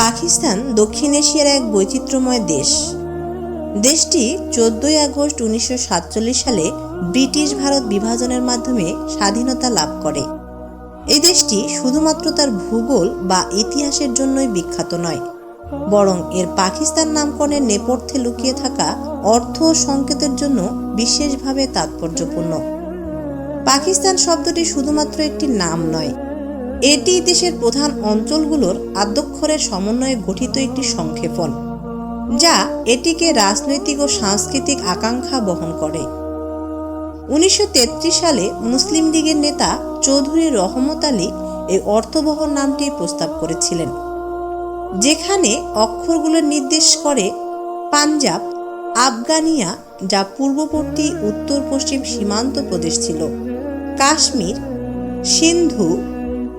পাকিস্তান দক্ষিণ এশিয়ার এক বৈচিত্র্যময় দেশ। দেশটি চোদ্দই আগস্ট উনিশশো সাতচল্লিশ সালে ব্রিটিশ ভারত বিভাজনের মাধ্যমে স্বাধীনতা লাভ করে। এই দেশটি শুধুমাত্র তার ভূগোল বা ইতিহাসের জন্যই বিখ্যাত নয়, বরং এর পাকিস্তান নামকরণের নেপথ্যে লুকিয়ে থাকা অর্থ ও সংকেতের জন্য বিশেষভাবে তাৎপর্যপূর্ণ। পাকিস্তান শব্দটি শুধুমাত্র একটি নাম নয় এটি দেশের প্রধান অঞ্চলগুলোর আদ্যক্ষরের সমন্বয়ে গঠিত একটি সংক্ষেপণ, যা এটিকে রাজনৈতিক ও সাংস্কৃতিক আকাঙ্ক্ষা বহন করে। উনিশশো তেত্রিশ সালে মুসলিম লীগের নেতা চৌধুরী রহমত আলী এই অর্থবহ নামটি প্রস্তাব করেছিলেন, যেখানে অক্ষরগুলো নির্দেশ করে পাঞ্জাব, আফগানিয়া, যা পূর্ববর্তী উত্তর পশ্চিম সীমান্ত প্রদেশ ছিল, কাশ্মীর, সিন্ধু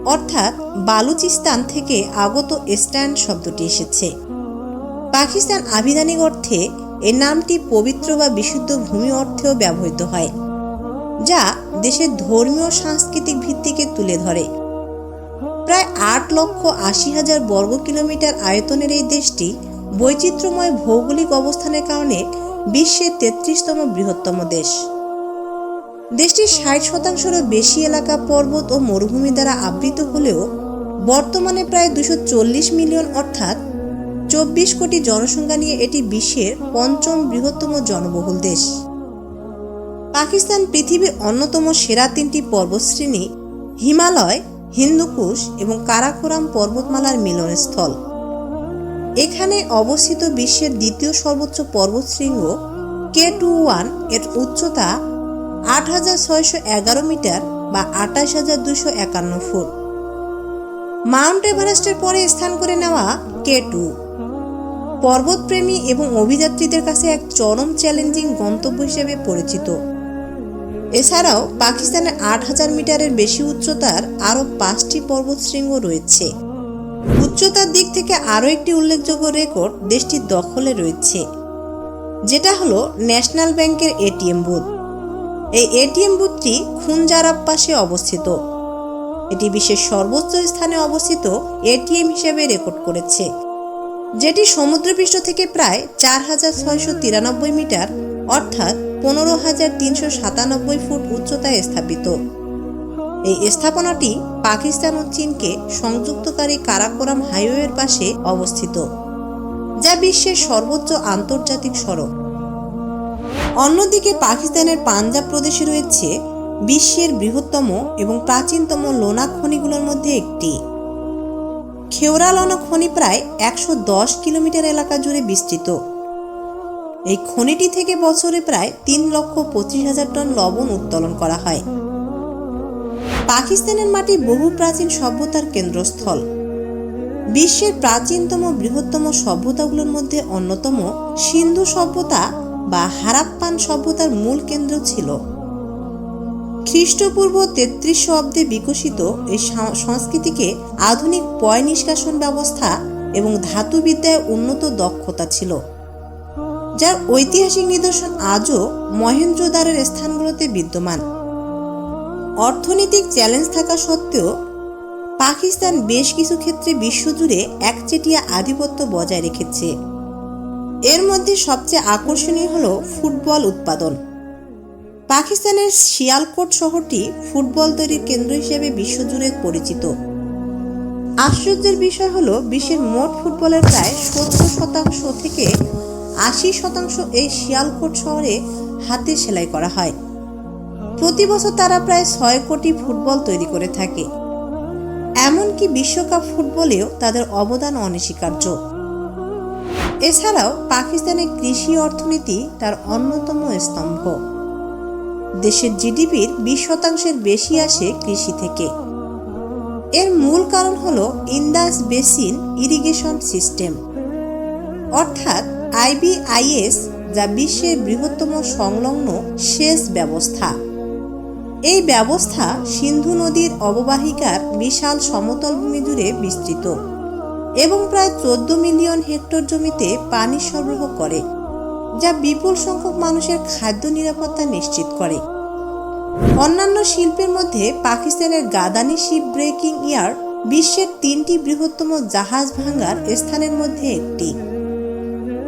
অর্থাৎ বালুচিস্তান থেকে আগত স্ট্যান্ড শব্দটি এসেছে। পাকিস্তান আভিধানিক অর্থে এর নামটি পবিত্র বা বিশুদ্ধ ভূমি অর্থেও ব্যবহৃত হয়, যা দেশের ধর্মীয় সাংস্কৃতিক ভিত্তিকে তুলে ধরে। প্রায় আট লক্ষ আশি হাজার বর্গ কিলোমিটার আয়তনের এই দেশটি বৈচিত্র্যময় ভৌগোলিক অবস্থানের কারণে বিশ্বের তেত্রিশতম বৃহত্তম দেশ। দেশটির ষাট শতাংশেরও বেশি এলাকা পর্বত ও মরুভূমি দ্বারা আবৃত হলেও বর্তমানে প্রায় দুশো মিলিয়ন অর্থাৎ চব্বিশ কোটি জনসংখ্যা নিয়ে এটি বিশ্বের পঞ্চম বৃহত্তম জনবহুল দেশ। পাকিস্তান পৃথিবীর অন্যতম সেরা তিনটি পর্বতশ্রেণী হিমালয়, হিন্দুকুশ এবং কারাকোরাম পর্বতমালার মিলনস্থল। এখানে অবস্থিত বিশ্বের দ্বিতীয় সর্বোচ্চ পর্বতশৃঙ্গ কে টু ওয়ানের উচ্চতা আট হাজার ছয়শো এগারো মিটার বা আঠাশ হাজার দুশো একান্ন ফুট। মাউন্ট এভারেস্টের পরে স্থান করে নেওয়া কে টু পর্বতপ্রেমী এবং অভিযাত্রীদের কাছে এক চরম চ্যালেঞ্জিং গন্তব্য হিসেবে পরিচিত। এছাড়াও পাকিস্তানের আট হাজার মিটারের বেশি উচ্চতার আরও পাঁচটি পর্বতশৃঙ্গ রয়েছে। উচ্চতার দিক থেকে আরও একটি উল্লেখযোগ্য রেকর্ড দেশটির দখলে রয়েছে, যেটা হলো ন্যাশনাল ব্যাংকের এটিএম বুথ। এই এটিএম বুথটি খুনজারাব পাশে অবস্থিত। এটি বিশ্বের সর্বোচ্চ স্থানে অবস্থিত এটিএম হিসেবে রেকর্ড করেছে, যেটি সমুদ্রপৃষ্ঠ থেকে প্রায় চার হাজার ছয়শো তিরানব্বই মিটার, অর্থাৎ পনেরো হাজার তিনশো সাতানব্বই ফুট উচ্চতায় স্থাপিত। এই স্থাপনাটি পাকিস্তান ও চীনকে সংযুক্তকারী কারাকোরাম হাইওয়ের পাশে অবস্থিত, যা বিশ্বের সর্বোচ্চ আন্তর্জাতিক সড়ক। অন্যদিকে পাকিস্তানের পাঞ্জাব প্রদেশে রয়েছে বিশ্বের বৃহত্তম এবং প্রাচীনতম লোনা খনিগুলোর মধ্যে একটি। খেওরা লোনা খনি প্রায় একশো দশ কিলোমিটার এলাকা জুড়ে বিস্তৃত। এই খনিটি থেকে বছরে প্রায় তিন লক্ষ পঁচিশ হাজার টন লবণ উত্তোলন করা হয়। পাকিস্তানের মাটি বহু প্রাচীন সভ্যতার কেন্দ্রস্থল। বিশ্বের প্রাচীনতম বৃহত্তম সভ্যতাগুলোর মধ্যে অন্যতম সিন্ধু সভ্যতা বা হারাপ্পান সভ্যতার মূল কেন্দ্র ছিল। খ্রিস্টপূর্ব তেত্রিশশো অব্দে বিকশিত এই সংস্কৃতিকে আধুনিক পয় নিষ্কাশন ব্যবস্থা এবং ধাতুবিদ্যায় উন্নত দক্ষতা ছিল। যার ঐতিহাসিক নিদর্শন আজও মহেন্দ্রদ্বারের স্থানগুলোতে বিদ্যমান। অর্থনৈতিক চ্যালেঞ্জ থাকা সত্ত্বেও পাকিস্তান বেশ কিছু ক্ষেত্রে বিশ্বজুড়ে একচেটিয়া আধিপত্য বজায় রেখেছে। এর মধ্যে সবচেয়ে আকর্ষণীয় হল ফুটবল উৎপাদন। পাকিস্তানের শিয়ালকোট শহরটি ফুটবল তৈরির কেন্দ্র হিসেবে বিশ্বজুড়ে পরিচিত। আশ্চর্যের বিষয় হল, বিশ্বের মোট ফুটবলের প্রায় সত্তর শতাংশ থেকে আশি শতাংশ এই শিয়ালকোট শহরে হাতে সেলাই করা হয়। প্রতি বছর তারা প্রায় ছয় কোটি ফুটবল তৈরি করে থাকে। এমনকি বিশ্বকাপ ফুটবলেও তাদের অবদান অনস্বীকার্য। এছাড়াও পাকিস্তানের কৃষি অর্থনীতি তার অন্যতম স্তম্ভ। দেশের জিডিপির বিশ শতাংশের বেশি আসে কৃষি থেকে। এর মূল কারণ হল ইন্দাস বেসিন ইরিগেশন সিস্টেম। অর্থাৎ আইবিআইএস, যা বিশ্বের বৃহত্তম সংলগ্ন সেচ ব্যবস্থা। এই ব্যবস্থা সিন্ধু নদীর অববাহিকার বিশাল সমতল ভূমি জুড়ে বিস্তৃত। এবং প্রায় চোদ্দ মিলিয়ন হেক্টর জমিতে পানি সরবরাহ করে, যা বিপুল সংখ্যক মানুষের খাদ্য নিরাপত্তা নিশ্চিত করে। অন্যান্য শিল্পের মধ্যে পাকিস্তানের গাদানি শিপ ব্রেকিং ইয়ার্ড বিশ্বের তিনটি বৃহত্তম জাহাজ ভাঙ্গার স্থানের মধ্যে একটি।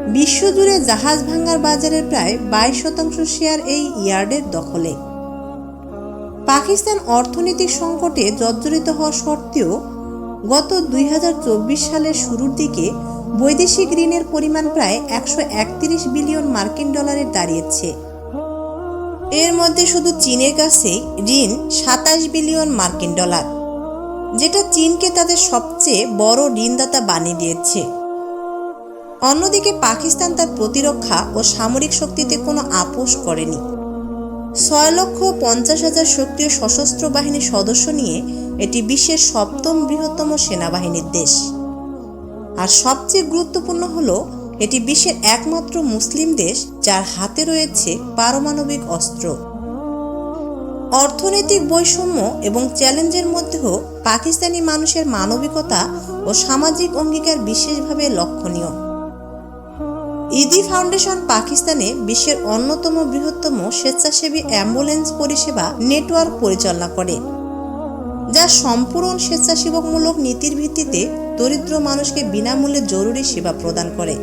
বিশ্বজুড়ে জাহাজ ভাঙ্গার বাজারের প্রায় বাইশ শতাংশ শেয়ার এই ইয়ার্ডের দখলে। পাকিস্তান অর্থনৈতিক সংকটে জর্জরিত হওয়া সত্ত্বেও গত দুই হাজার চব্বিশ সালের শুরুর দিকে বৈদেশিক ঋণের পরিমাণ প্রায় একশো একত্রিশ বিলিয়ন মার্কিন ডলারে দাঁড়িয়েছে। এর মধ্যে শুধু চীনের কাছে ঋণ সাতাশ বিলিয়ন মার্কিন ডলার, যেটা চীনকে তাদের সবচেয়ে বড় ঋণদাতা বানিয়ে দিয়েছে। অন্যদিকে পাকিস্তান তার প্রতিরক্ষা ও সামরিক শক্তিতে কোনো আপোষ করেনি। ছয় লক্ষ পঞ্চাশ হাজার সক্রিয় সশস্ত্র বাহিনীর সদস্য নিয়ে এটি বিশ্বের সপ্তম বৃহত্তম সেনাবাহিনীর দেশ। আর সবচেয়ে গুরুত্বপূর্ণ হল, এটি বিশ্বের একমাত্র মুসলিম দেশ যার হাতে রয়েছে পারমাণবিক অস্ত্র। অর্থনৈতিক বৈষম্য এবং চ্যালেঞ্জের মধ্যেও পাকিস্তানি মানুষের মানবিকতা ও সামাজিক অঙ্গীকার বিশেষভাবে লক্ষণীয়। ইদি ফাউন্ডেশন পাকিস্তানে বিশ্বের অন্যতম বৃহত্তম স্বেচ্ছাসেবী অ্যাম্বুলেন্স পরিষেবা নেটওয়ার্ক পরিচালনা করে, যা সম্পূর্ণ স্বেচ্ছাসেবকমূলক নীতির ভিত্তিতে দরিদ্র মানুষকে বিনামূল্যে জরুরি সেবা প্রদান করে।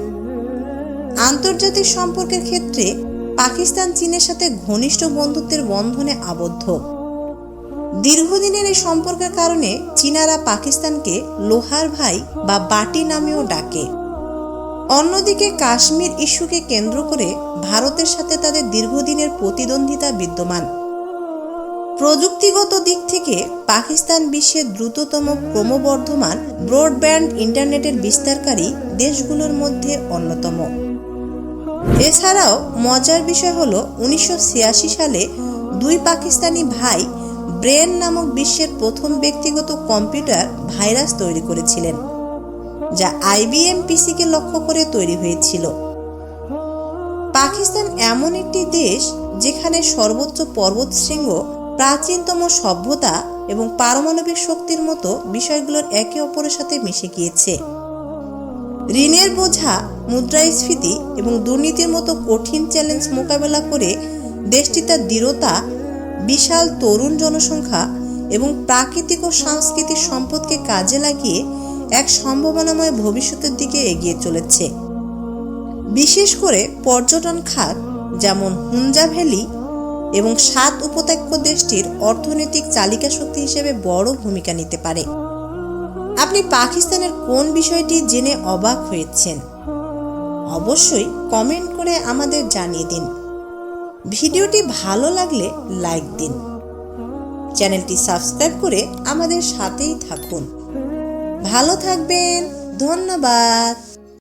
আন্তর্জাতিক সম্পর্কের ক্ষেত্রে পাকিস্তান চীনের সাথে ঘনিষ্ঠ বন্ধুত্বের বন্ধনে আবদ্ধ। দীর্ঘদিনের এই সম্পর্কের কারণে চীনারা পাকিস্তানকে লোহার ভাই বা বাটি নামেও ডাকে। অন্যদিকে কাশ্মীর ইস্যুকে কেন্দ্র করে ভারতের সাথে তাদের দীর্ঘদিনের প্রতিদ্বন্দ্বিতা বিদ্যমান। প্রযুক্তিগত দিক থেকে পাকিস্তান বিশ্বের দ্রুততম ক্রমবর্ধমান ব্রডব্যান্ড ইন্টারনেটের বিস্তারকারী দেশগুলোর মধ্যে অন্যতম। এছাড়াও মজার বিষয় হল উনিশশো ছিয়াশি সালে দুই পাকিস্তানি ভাই ব্রেন নামক বিশ্বের প্রথম ব্যক্তিগত কম্পিউটার ভাইরাস তৈরি করেছিলেন। যা আইবিএম পিসিকে লক্ষ্য করে তৈরি হয়েছিল। পাকিস্তান এমন একটি দেশ যেখানে সর্বোচ্চ পর্বতশৃঙ্গ প্রাচীনতম সভ্যতা এবং পারমাণবিক শক্তির মতো বিষয়গুলোর একে অপরের সাথে মিশে গিয়েছে। ঋণের বোঝা, মুদ্রাস্ফীতি এবং দুর্নীতির মতো কঠিন চ্যালেঞ্জ মোকাবেলা করে দেশটি তার দৃঢ়তা, বিশাল তরুণ জনসংখ্যা এবং প্রাকৃতিক ও সাংস্কৃতিক সম্পদকে কাজে লাগিয়ে এক সম্ভাবনাময় ভবিষ্যতের দিকে এগিয়ে চলেছে। বিশেষ করে পর্যটন খাত যেমন হুঞ্জা ভ্যালি এবং সাত উপত্যক্ষ দেশটির অর্থনৈতিক চালিকা শক্তি হিসেবে বড় ভূমিকা নিতে পারে। আপনি পাকিস্তানের কোন বিষয়টি জেনে অবাক হয়েছেন? অবশ্যই কমেন্ট করে আমাদের জানিয়ে দিন। ভিডিওটি ভালো লাগলে লাইক দিন। চ্যানেলটি সাবস্ক্রাইব করে আমাদের সাথেই থাকুন। ভালো থাকবেন ধন্যবাদ।